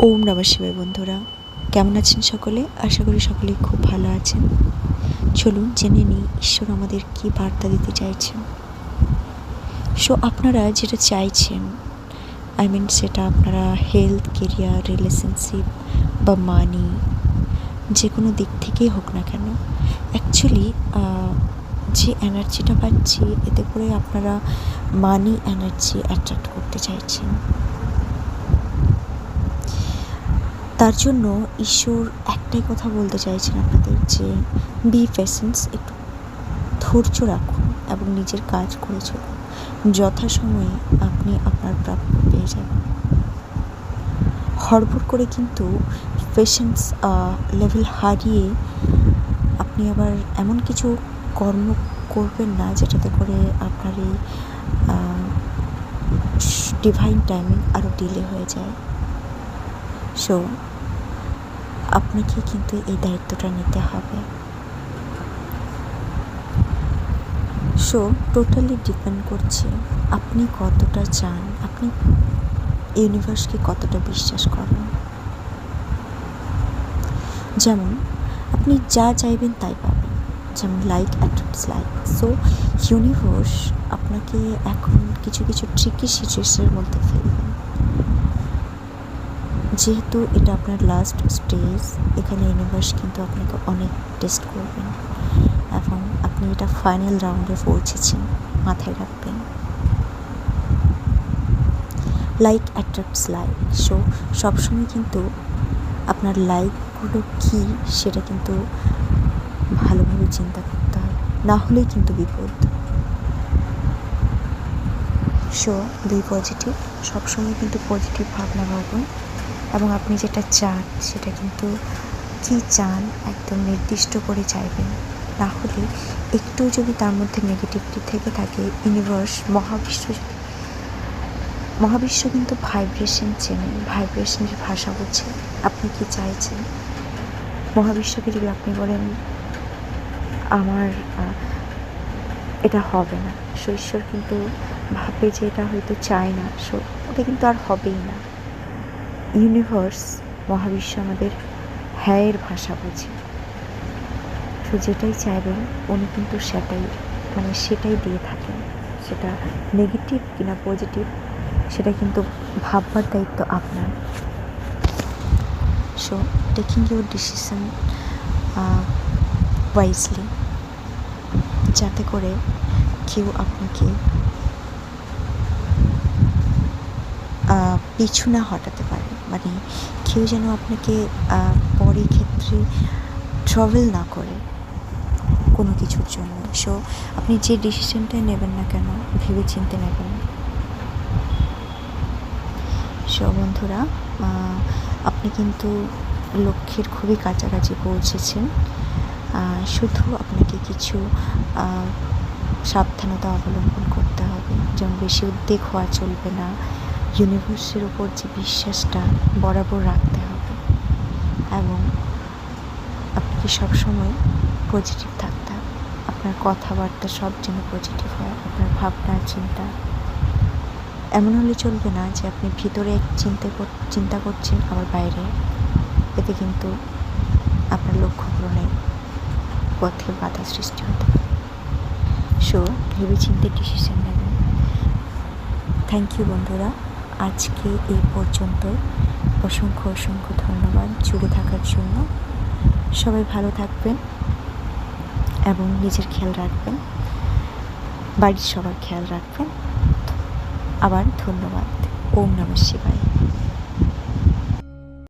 ওম নমঃ শিবায় বন্ধুরা। কেমন আছেন সকলে? আশা করি সকলেই খুব ভালো আছেন। চলুন জেনে নিই ঈশ্বর আমাদের কি বার্তা দিতে চাইছেন। সো আপনারা যেটা চাইছেন আই মিন সেটা আপনারা হেলথ কেরিয়ার রিলেশনশিপ বা মানি যে কোনো দিক থেকেই হোক না কেন অ্যাকচুয়ালি যে এনার্জিটা পাচ্ছি, এতে করে আপনারা মানি এনার্জি অ্যাট্রাক্ট করতে চাইছেন। তার জন্য ঈশ্বর একটাই কথা বলতে চাইছেন আপনাদের যে বি পেশেন্স একটু ধৈর্য রাখুন এবং নিজের কাজ করে চলুন। যথাসময়ে আপনি আপনার প্রাপ্য পেয়ে যাবেন। হড়বড় করে কিন্তু পেশেন্স লেভেল হারিয়ে আপনি আবার এমন কিছু কর্ম করবেন না যেটাতে করে আপনার এই ডিভাইন টাইমিং আরও ডিলে হয়ে যায়। সো আপনাকে কিন্তু এই দায়িত্বটা নিতে হবে। সো টোটালি ডিপেন্ড করছে আপনি কতটা চান, আপনি ইউনিভার্সকে কতটা বিশ্বাস করেন। যেমন, আপনি যা চাইবেন তাই পাবেন। যেমন like attracts like so universe আপনাকে এখন কিছু কিছু ট্রিকি সিচুয়েশনের মধ্যে ফেলবেন যেহেতু এটা আপনার লাস্ট স্টেজ এখানে ইউনিভার্স কিন্তু আপনাকে অনেক টেস্ট করবেন এবং আপনি এটা ফাইনাল রাউন্ডে পৌঁছেছেন, মাথায় রাখবেন। লাইক অ্যাট্রাক্টস লাইক সো সবসময় কিন্তু আপনার লাইকগুলো কী, সেটা কিন্তু ভালোভাবে চিন্তা করতে হয়। না হলেই কিন্তু বিপদ। সো বি পজিটিভ সবসময় কিন্তু পজিটিভ ভাবনা ভাবুন। এবং আপনি যেটা চান সেটা কিন্তু কী চান একদম নির্দিষ্ট করে চাইবেন। না হলে একটু যদি তার মধ্যে নেগেটিভিটি থেকে থাকে ইউনিভার্স মহাবিশ্ব যদি মহাবিশ্ব কিন্তু ভাইব্রেশন চেনেন ভাইব্রেশনের ভাষা বুঝে। আপনি কি চাইছেন? মহাবিশ্বকে যদি আপনি বলেন, আমার এটা হবে না। সো ঈশ্বর কিন্তু ভাবে যে এটা হয়তো চায় না। সো ওটা কিন্তু আর হবেই না। ইউনিভার্স, মহাবিশ্ব আমাদের হ্যায়ের ভাষা বোঝে। তো যেটাই চাইবেন, উনি কিন্তু সেটাই মানে সেটাই দিয়ে থাকেন। সেটা নেগেটিভ কিনা পজিটিভ সেটা কিন্তু ভাববার দায়িত্ব আপনার। So taking your decision wisely যাতে করে কেউ আপনাকে পিছু না হটাতে পারে। মানে কেউ যেন আপনাকে পরে ক্ষেত্রে ট্রাভেল না করে কোনো কিছুর জন্য। সো আপনি যে ডিসিশনটাই নেবেন না কেন ভেবে চিনতে নেবেন সো বন্ধুরা আপনি কিন্তু লক্ষ্যের খুবই কাছাকাছি পৌঁছেছেন। শুধু আপনাকে কিছু সাবধানতা অবলম্বন করতে হবে। যেমন বেশি উদ্বেগ হওয়া চলবে না। ইউনিভার্সের উপর যে বিশ্বাসটা বরাবর রাখতে হবে এবং আপনাকে সবসময় পজিটিভ থাকতে হবে। আপনার কথাবার্তা সব যেন পজিটিভ হয়, আপনার ভাবনা, চিন্তা। এমন হলে চলবে না যে আপনি ভিতরে এক চিন্তা চিন্তা করছেন আবার বাইরে। এতে কিন্তু আপনার লক্ষ্য পূরণের পথে বাধা সৃষ্টি হতে পারে। সো ভেবে চিন্তে ডিসিশন নেবেন। থ্যাংক ইউ বন্ধুরা। আজকে এই পর্যন্ত। অসংখ্য অসংখ্য ধন্যবাদ জুড়ে থাকার জন্য। সবাই ভালো থাকবেন এবং নিজের খেয়াল রাখবেন। বাড়ির সবার খেয়াল রাখবেন। আবার ধন্যবাদ। ওম নমঃ শিবায়।